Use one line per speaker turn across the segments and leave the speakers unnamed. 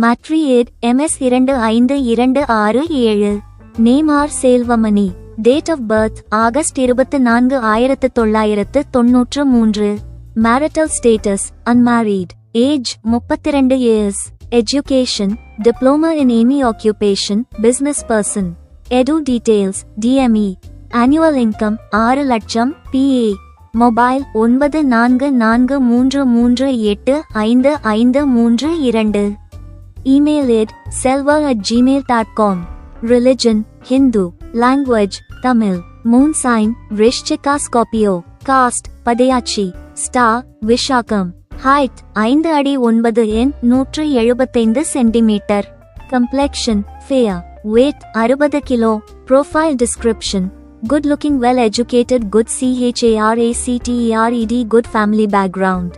மட்ரியேட் MS இரண்டு ஐந்து இரண்டு ஆறு ஏழு. Name R Selvamani date of birth August இருபத்தி நான்கு ஆயிரத்து தொள்ளாயிரத்து தொன்னூற்று மூன்று. Marital status unmarried age முப்பத்திரண்டு years education diploma in any occupation business person எடு டீடைல்ஸ் டிஎம்இ ஆனுவல் இன்கம் ஆறு லட்சம் பிஏ மொபைல் ஒன்பது நான்கு நான்கு மூன்று மூன்று எட்டு ஐந்து ஐந்து மூன்று இரண்டு. email id Selva at Gmail dot com religion Hindu language Tamil moon sign Vrishchika Scorpio caste Padayachi star Vishakam height ஐந்து அடி ஒன்பது எண் நூற்று எழுபத்தைந்து சென்டிமீட்டர் கம்ப்ளெக்ஷன் ஃபேர் weight அறுபது kilo profile description good looking well educated good characterised good family background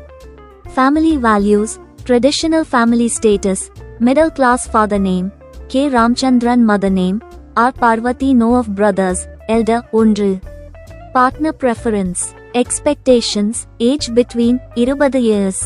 Family values, traditional family status, middle class father name, K. Ramchandran mother name, R. Parvati no of brothers, elder, ஒன்று. Partner preference, expectations, age between, இருபது years,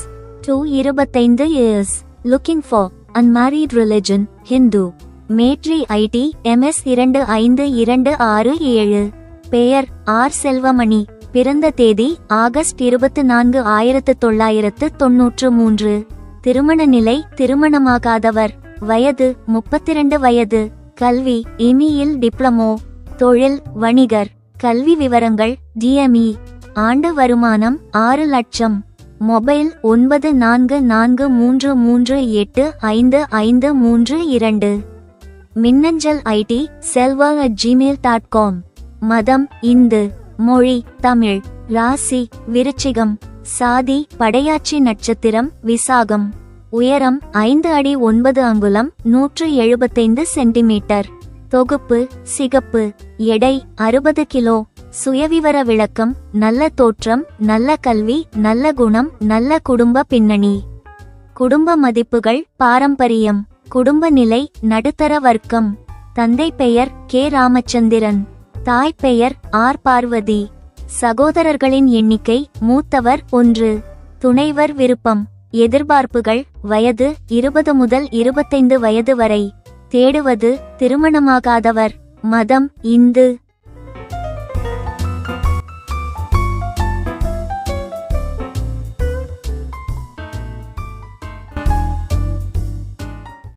to இருபத்தைந்து years, looking for, unmarried religion, Hindu. Matri ID MS இரண்டு ஐந்து இரண்டு ஆறு ஏழு பெயர் R Selvamani பிறந்த தேதி ஆகஸ்ட் இருபத்தி நான்கு ஆயிரத்து தொள்ளாயிரத்து தொன்னூற்று மூன்று திருமண நிலை திருமணமாகாதவர். வயது முப்பத்திரண்டு வயது. கல்வி இமியில் டிப்ளமோ. தொழில் வணிகர். கல்வி விவரங்கள் டிஎம்இ ஆண்டு வருமானம் ஆறு லட்சம். மொபைல் ஒன்பது நான்கு நான்கு மூன்று மூன்று எட்டு ஐந்து ஐந்து மூன்று இரண்டு. மின்னஞ்சல் ID Selva at Gmail dot com. மதம் இந்து மொழி தமிழ் ராசி விருச்சிகம். சாதி படையாச்சி நட்சத்திரம் விசாகம். உயரம் ஐந்து அடி ஒன்பது அங்குலம் நூற்று எழுபத்தைந்து சென்டிமீட்டர். தொகுப்பு சிகப்பு. எடை அறுபது கிலோ. சுயவிவர விளக்கம் நல்ல தோற்றம் நல்ல கல்வி நல்ல குணம் நல்ல குடும்ப பின்னணி. குடும்ப மதிப்புகள் பாரம்பரியம். குடும்ப நிலை நடுத்தர வர்க்கம். தந்தை பெயர் கே. ராமச்சந்திரன். தாய் பெயர் ஆர். பார்வதி. சகோதரர்களின் எண்ணிக்கை மூத்தவர் ஒன்று. துணைவர் விருப்பம். எதிர்பார்ப்புகள் வயது இருபது முதல் இருபத்தைந்து வயது வரை. தேடுவது திருமணமாகாதவர். மதம் இந்து.